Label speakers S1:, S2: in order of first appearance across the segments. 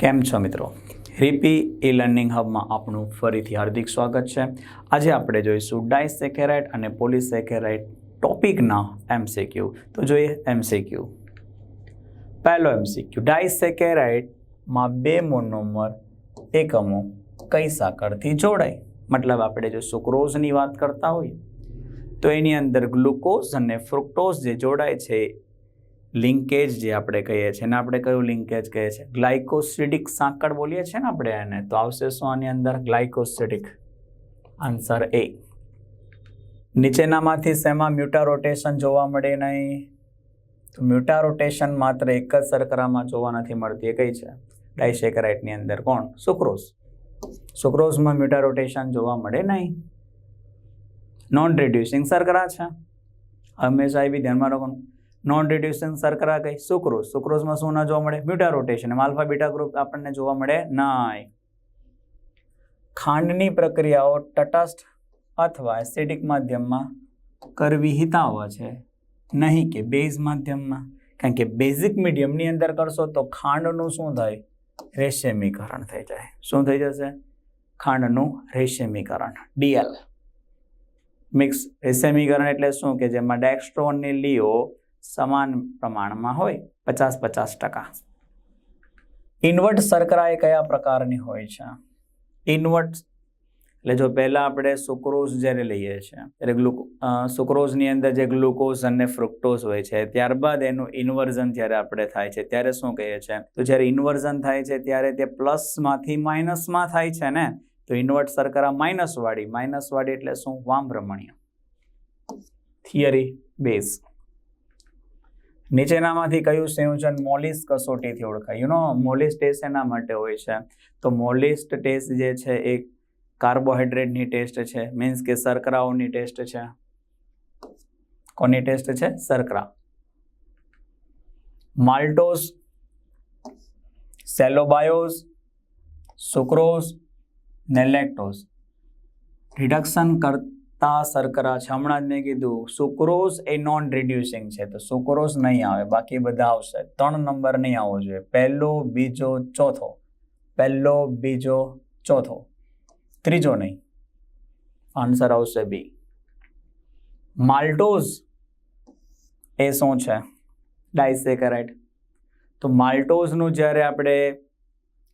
S1: કેમ છો મિત્રો? રીપી ઈ લર્નિંગ હબમાં આપનું ફરીથી હાર્દિક સ્વાગત છે. આજે આપણે જોઈશું ડાયસેકેરાઇટ અને પોલીસેકેરાઇટ ટોપિકના એમસીક્યુ તો જોઈએ એમસીક્યુ પહેલો એમસીક્યુ ડાયસેકેરાઇટમાં બે મોનોમર એકમો કઈ સાકળથી જોડાય? મતલબ આપણે જો સુક્રોઝની વાત કરતા હોઈએ, તો એની અંદર ગ્લુકોઝ અને ફ્રુક્ટોઝ જે જોડાય છે લિંકેજ જે આપણે કહીએ છીએ એને આપણે કયું લિંકેજ કહીએ છીએ? ગ્લાયકોસિડિક સાંકળ બોલીએ છીએ ને આપણે એને? તો આવશે શું આની અંદર? ગ્લાયકોસિડિક. Answer A. નીચેનામાંથી શેમાં મ્યુટા રોટેશન જોવા મળે નહીં? તો મ્યુટા રોટેશન માત્ર એક જ શર્કરામાં જોવા નથી મળતી. એ કઈ છે? ડાયસેકરાઇટની અંદર. કોણ? સુક્રોઝ. સુક્રોઝમાં મ્યુટા રોટેશન જોવા મળે નહીં. નોન રિડ્યુસિંગ શર્કરા છે. હંમેશા એ બી ધ્યાનમાં રાખવાનું. નોન રિડ્યુસિંગ સરકરા કઈ? સુક્રોઝ. સુક્રોઝમાં શું ના જોવા મળે? Beta rotation alpha, beta group આપણને જોવા મળે નહીં ખાંડની પ્રક્રિયાઓ તટસ્થ અથવા એસિડિક માધ્યમમાં કરવી હિતાવ છે. નહીં કે બેઝ માધ્યમમાં. કારણ કે બેઝિક મીડિયમની અંદર કરશો તો ખાંડનું શું થાય? રેશમીકરણ થઈ જાય. શું થઈ જશે? ખાંડનું રેશમીકરણ. ડીએલ મિક્સ રેશમીકરણ એટલે શું? કે જેમાં ડેક્સ્ટ્રો લીઓ સમાન પ્રમાણમાં હોય, પચાસ પચાસ ટકા. ઇન્વર્ટ શર્કરા એ કયા પ્રકારની હોય છે? ઇન્વર્ટ, એટલે જો પહેલાં આપણે સુક્રોઝ જ્યારે લઈએ છીએ ત્યારે ગ્લુકો સુક્રોઝની અંદર જે ગ્લુકોઝ અને ફ્રુક્ટોઝ હોય છે, ત્યારબાદ એનું ઇન્વર્ઝન જ્યારે આપણે થાય છે, ત્યારે શું કહીએ છીએ તો જ્યારે ઇન્વર્ઝન થાય છે, ત્યારે તે પ્લસમાંથી માઇનસમાં થાય છે ને, તો ઇન્વર્ટ શર્કરા માઇનસવાળી માઇનસવાળી એટલે શું? વામ રમણીય થિયરી બેઝ. નીચેનામાંથી કયું સંયોજન મોલિસ કસોટીથી ઓળખાય? યુ નો મોલિસ ટેસ્ટ એના માટે હોય છે? તો મોલિસ્ટ ટેસ્ટ જે છે એ કાર્બોહાઈડ્રેટની ટેસ્ટ છે. મીન્સ કે શર્કરાઓની ટેસ્ટ છે. કોની ટેસ્ટ છે? શર્કરા માલ્ટોસ સેલોબાયોસ સુક્રોસ ને લેક્ટોસ રિડક્શન કરતા શર્કરા છે હમણાં જ મેં કીધું સુક્રોઝ એ નોન રિડ્યુસિંગ છે, તો સુક્રોઝ નહીં આવે, બાકી બધા આવશે. ત્રણ નંબર નહીં આવવો જોઈએ. પહેલો, બીજો, ચોથો. પહેલો, બીજો, ચોથો. ત્રીજો નહીં. આન્સર આવશે બી. માલ્ટોઝ એ શું છે? ડાયસેકરાઇડ તો માલ્ટોઝનું જ્યારે આપણે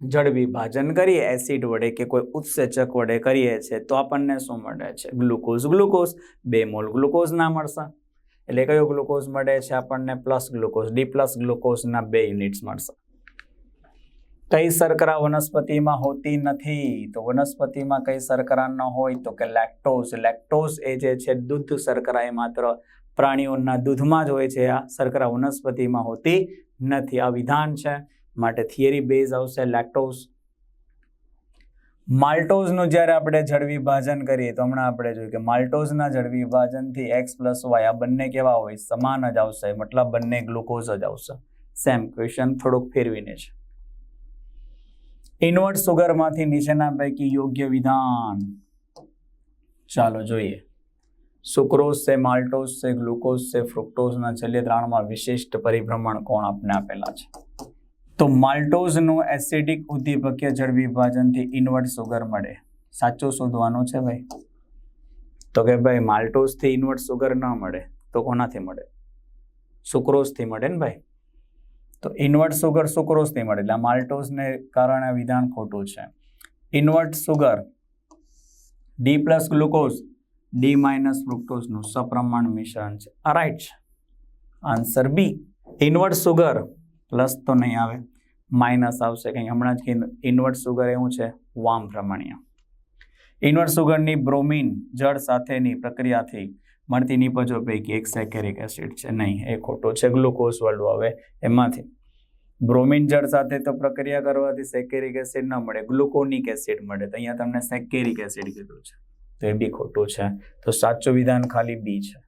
S1: જળ વિભાજન કરીએ, એસિડ વડે કે કોઈ ઉત્સેચક વડે કરીએ છીએ, તો આપણને શું મળે છે? ગ્લુકોઝ. ગ્લુકોઝ બે મોલ ગ્લુકોઝ ના મળશે. એટલે કયો ગ્લુકોઝ મળે છે આપણને? Plus glucose. ડી પ્લસ ગ્લુકોઝના બે યુનિટ્સ મળશે. કઈ શર્કરા વનસ્પતિમાં હોતી નથી? તો વનસ્પતિમાં કઈ શર્કરા ન હોય તો કે લેક્ટોઝ. લેક્ટોઝ એ જે છે દૂધ શર્કરા એ માત્ર પ્રાણીઓના દૂધમાં જ હોય છે. આ શર્કરા વનસ્પતિમાં હોતી નથી. આ વિધાન છે. માટે થિયરી બેઝ આવશે લેક્ટોઝ માલ્ટોઝનું જ્યારે આપણે જળ વિભાજન કરીએ, તો હમણાં આપણે જોયું કે માલ્ટોઝના જળ વિભાજનથી એક્સ પ્લસ વાય આ બંને કેવા હોય? સમાન જ આવશે, મતલબ બંને ગ્લુકોઝ જ આવશે. સેમ ક્વેશ્ચન થોડુંક ફેરવીને છે. ઇન્વર્ટ સુગરમાંથી નીચેના પૈકી યોગ્ય વિધાન. ચાલો જોઈએ. સુક્રોઝ છે માલ્ટોઝ છે ગ્લુકોઝ છે ફ્રુક્ટોઝના છેલ્લે ત્રણમાં વિશિષ્ટ પરિભ્રમણ કોણ આપને આપેલા છે? તો માલ્ટોઝનું એસિડિક ઉદ્દીપકીય જળ વિભાજનથી ઇન્વર્ટ સુગર મળે. સાચું શોધવાનું છે ભાઈ. તો કે ભાઈ માલ્ટોઝથી ઇન્વર્ટ સુગર ન મળે, તો કોનાથી મળે? સુક્રોઝથી મળે ને ભાઈ? તો ઇન્વર્ટ સુગર સુક્રોઝથી મળે, એટલે માલ્ટોઝને કારણે વિધાન ખોટું છે. Invert sugar D plus glucose D minus ફ્રુક્ટોઝનું સપ્રમાણ મિશ્રણ છે. આ રાઈટ છે. Answer B invert sugar plus તો નહીં આવે. માઇનસ આવશે કંઈ. હમણાં જ ઇન્વર્ટ સુગર એવું છે, વામ પ્રમાણીય ઇન્વર્ટ સુગરની બ્રોમિન જળ સાથેની પ્રક્રિયાથી મળતી નિપજો પૈકી એક સેકેરિક એસિડ છે. નહીં, એ ખોટો છે. ગ્લુકોઝ વાળું આવે એમાંથી. બ્રોમિન જળ સાથે તો પ્રક્રિયા કરવાથી સેકેરિક એસિડ ન મળે, ગ્લુકોનિક એસિડ મળે. તો અહીંયા તમને સેકેરિક એસિડ કીધું છે. તો એ બી ખોટું છે. તો સાચું વિધાન ખાલી બી છે.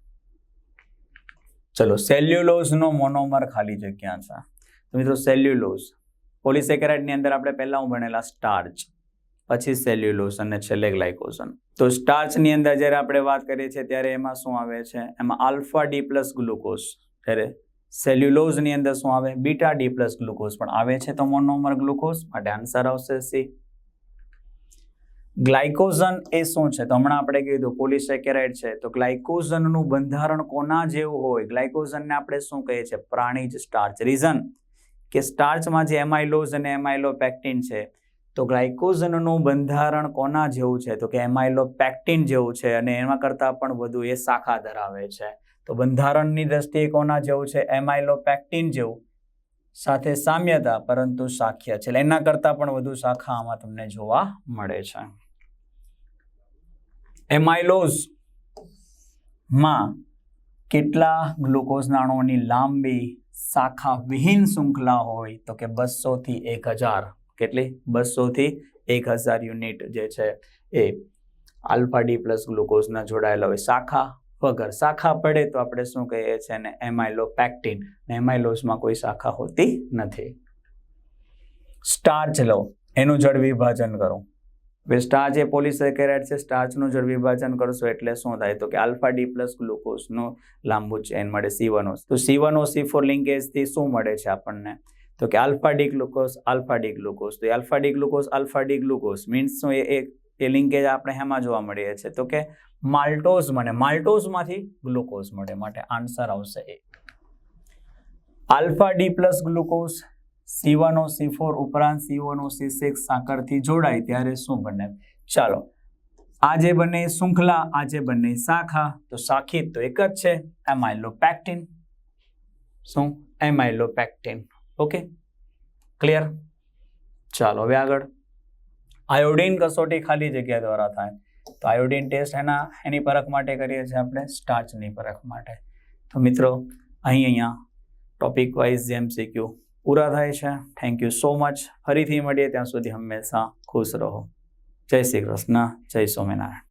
S1: ચલો, સેલ્યુલોઝનો મોનોમર ખાલી જગ્યા છે. તો મિત્રો, સેલ્યુલોઝ પોલિસેકેરાઇડની અંદર આપણે પહેલાં હું ભણેલા સ્ટાર્ચ, પછી સેલ્યુલોઝ અને છેલ્લે ગ્લાયકોઝન. તો સ્ટાર્ચની અંદર જ્યારે આપણે વાત કરીએ છીએ ત્યારે એમાં શું આવે છે? એમાં આલ્ફા ડી પ્લસ ગ્લુકોઝ, જ્યારે સેલ્યુલોઝની અંદર શું આવે? બીટા ડી પ્લસ ગ્લુકોઝ પણ આવે છે તો મોનોમર ગ્લુકોઝ, માટે આન્સર આવશે સી. ગ્લાયકોઝન એ શું છે? તો હમણાં આપણે કીધું પોલિસેકેરાઇડ છે. તો ગ્લાયકોઝનનું બંધારણ કોના જેવું હોય? ગ્લાયકોઝનને આપણે શું કહીએ છીએ? પ્રાણીજ સ્ટાર્ચ. રીઝન? કે સ્ટાર્ચમાં જે એમાઇલોઝ અને એમાઇલોપેક્ટિન છે, તો ગ્લાયકોઝનનું બંધારણ કોના જેવું છે? તો કે એમાઇલોપેક્ટિન જેવું છે અને એમાં કરતાં પણ વધુ એ શાખા ધરાવે છે. તો બંધારણની દ્રષ્ટિએ કોના જેવું છે? એમાઇલોપેક્ટિન જેવું. સાથે સામ્યતા, પરંતુ શાખ્ય છે. એટલે એના કરતાં પણ વધુ શાખા આમાં તમને જોવા મળે છે. એમાઇલોઝમાં કેટલા ગ્લુકોઝ નાણોની લાંબી શાખા વિહીન શૃંખલા હોય તો કે બસો થી એક હજાર. કેટલી? બસો થી એક હજાર યુનિટ જે છે એ આલ્ફા ડી પ્લસ ગ્લુકોઝના જોડાયેલા હોય. શાખા વગર શાખા પડે તો આપણે શું કહીએ છીએ ને? એમાઇલોપેક્ટિન. એમાઇલોસમાં કોઈ શાખા હોતી નથી. સ્ટાર્ચ લો. એનું જળ વિભાજન કરો. હવે સ્ટાર્ચ એ પોલિસેકેરાઇડ છે સ્ટાર્ચનું જળ વિભાજન કરશો એટલે શું થાય? તો કે આલ્ફા ડી પ્લસ ગ્લુકોઝનું લાંબુ ચેન મળે સી વન તો સી વન સી ફોર લિંકેજથી શું મળે છે આપણને? તો કે alpha D glucose alpha D glucose તો alpha D glucose alpha D glucose means શું? એ એ લિંકેજ આપણે હેમાં જોવા મળીએ છે તો કે માલ્ટોઝ મળે. માલ્ટોઝમાંથી ગ્લુકોઝ મળે માટે. આન્સર આવશે A. Alpha D plus glucose C one C four ઉપરાંત સી વન સી સિક્સ સાંકળથી જોડાય ત્યારે શું બને? ચાલો આ જે બને શૃંખલા આ જે બને શાખા. તો શાખી તો એક જ છે એમાઇલોપેક્ટિન શું? એમાઇલોપેક્ટિન ઓકે ક્લિયર ચાલો, હવે આગળ. આયોડીન કસોટી ખાલી જગ્યા દ્વારા થાય. તો આયોડીન ટેસ્ટ એના, એની પરખ માટે કરીએ છીએ આપણે સ્ટાર્ચની પરખ માટે. તો મિત્રો, અહીં અહીંયા ટોપિક વાઇઝ જેમ શીખ્યું પૂરા થાય છે. થેન્ક યુ સો મચ ફરીથી મળીએ ત્યાં સુધી હંમેશા ખુશ રહો. જય શ્રી કૃષ્ણ. જય સ્વામિનારાયણ.